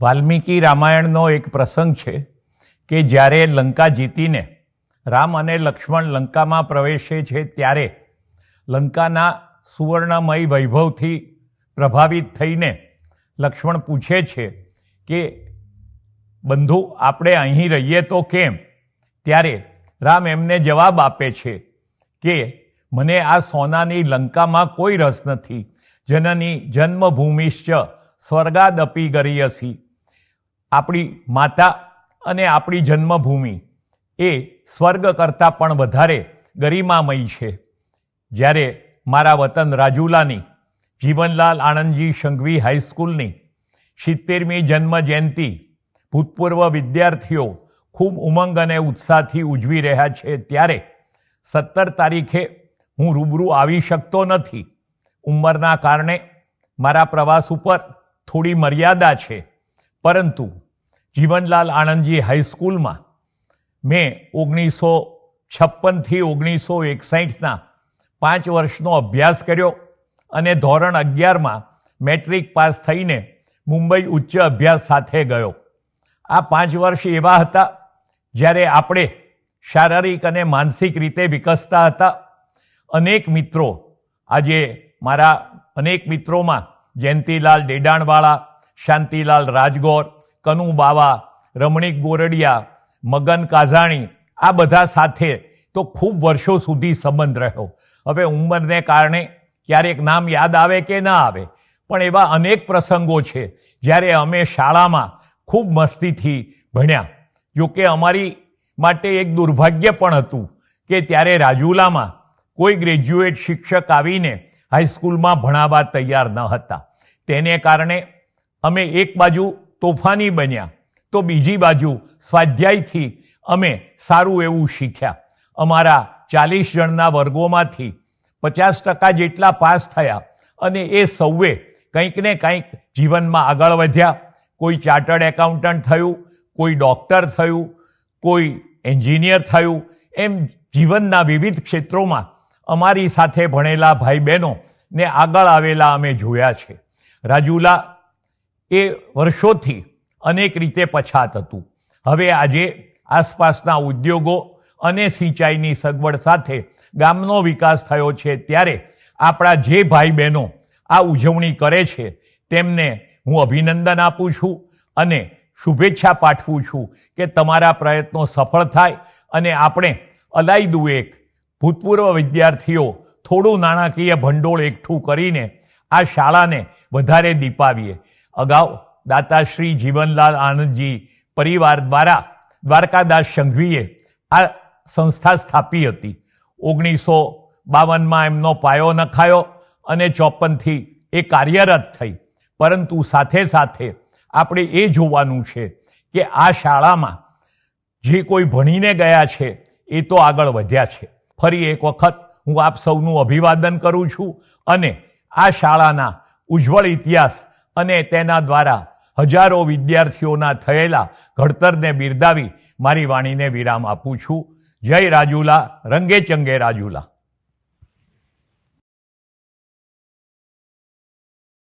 વાલ્મીકી રામાયણનો એક પ્રસંગ છે કે જ્યારે લંકા જીતીને રામ અને લક્ષ્મણ લંકામાં પ્રવેશે છે ત્યારે લંકાના સુવર્ણમય વૈભવથી પ્રભાવિત થઈને લક્ષ્મણ પૂછે છે કે, બંધુ, આપણે અહીં રહીએ તો કેમ? ત્યારે રામ એમને જવાબ આપે છે કે, મને આ સોનાની લંકામાં કોઈ રસ નથી. જનની જન્મભૂમિશ્ચ સ્વર્ગાદપી ગરીયસી. આપણી માતા અને આપણી જન્મભૂમિ એ સ્વર્ગ કરતાં પણ વધારે ગરિમામય છે. જ્યારે મારા વતન રાજુલાની, જીવનલાલ આણંદજી સંઘવી હાઈસ્કૂલની સિત્તેરમી જન્મ જયંતિ ભૂતપૂર્વ વિદ્યાર્થીઓ ખૂબ ઉમંગ અને ઉત્સાહથી ઉજવી રહ્યા છે, ત્યારે સત્તર તારીખે હું રૂબરૂ આવી શકતો નથી. ઉંમરના કારણે મારા પ્રવાસ ઉપર થોડી મર્યાદા છે. પરંતુ જીવનલાલ આણંદજી હાઈસ્કૂલમાં મેં ઓગણીસો છપ્પનથી ઓગણીસો એકસાઠના પાંચ વર્ષનો અભ્યાસ કર્યો અને ધોરણ અગિયારમાં મેટ્રિક પાસ થઈને મુંબઈ ઉચ્ચ અભ્યાસ સાથે ગયો. આ પાંચ વર્ષ એવા હતા જ્યારે આપણે શારીરિક અને માનસિક રીતે વિકસતા હતા. અનેક મિત્રો આજે મારા અનેક મિત્રોમાં જયંતીલાલ ડેડાણવાળા શાંતિલાલ રાજગોર, કનુ બાવા, રમણીક ગોરડિયા, મગન કાઝાણી, આ બધા સાથે તો ખૂબ વર્ષો સુધી સંબંધ રહ્યો. હવે ઉંમરને કારણે ક્યારેક નામ યાદ આવે કે ના આવે, પણ એવા અનેક પ્રસંગો છે જ્યારે અમે શાળામાં ખૂબ મસ્તીથી ભણ્યા. જોકે અમારી માટે એક દુર્ભાગ્ય પણ હતું કે ત્યારે રાજુલામાં કોઈ ગ્રેજ્યુએટ શિક્ષક આવીને હાઈસ્કૂલમાં ભણાવવા તૈયાર ન હતા. તેને કારણે અમે એક બાજુ તોફાની બન્યા, તો બીજી બાજુ સ્વાધ્યાયથી અમે સારું એવું શીખ્યા. અમારા ચાલીસ જણના વર્ગોમાંથી પચાસ ટકા જેટલા પાસ થયા અને એ સૌએ કંઈક ને કંઈક જીવનમાં આગળ વધ્યા. કોઈ ચાર્ટર્ડ એકાઉન્ટન્ટ થયું, કોઈ ડૉક્ટર થયું, કોઈ એન્જિનિયર થયું. એમ જીવનના વિવિધ ક્ષેત્રોમાં અમારી સાથે ભણેલા ભાઈ બહેનો ને આગળ આવેલા અમે જોયા છે. રાજુલા એ વર્ષોથી અનેક રીતે પછાત હતું. હવે આજે આસપાસના ઉદ્યોગો અને સિંચાઈની સગવડ સાથે ગામનો વિકાસ થયો છે ત્યારે આપણા જે ભાઈ બહેનો આ ઉજવણી કરે છે તેમને હું અભિનંદન આપું છું અને શુભેચ્છા પાઠવું છું કે તમારા પ્રયત્નો સફળ થાય અને આપણે અલાયદું એક ભૂતપૂર્વ વિદ્યાર્થીઓ થોડું નાણાકીય ભંડોળ એકઠું કરીને આ શાળાને વધારે દીપાવીએ. અગાઉ દાતાશ્રી જીવનલાલ આનંદજી પરિવાર દ્વારા દ્વારકાદાસ સંઘવીએ આ સંસ્થા સ્થાપી હતી. ઓગણીસો બાવનમાં એમનો પાયો નખાયો અને ચોપનથી એ કાર્યરત થઈ. પરંતુ સાથે સાથે આપણે એ જોવાનું છે કે આ શાળામાં જે કોઈ ભણીને ગયા છે, એ તો આગળ વધ્યા છે. ફરી એક વખત હું આપ સૌનું અભિવાદન કરું છું અને આ શાળાના ઉજ્જવળ ઇતિહાસ અને તેના દ્વારા હજારો વિદ્યાર્થીઓના થયેલા ઘડતરને બિરદાવી મારી વાણીને વિરામ આપું છું. જય રાજુલા, રંગે ચંગે રાજુલા.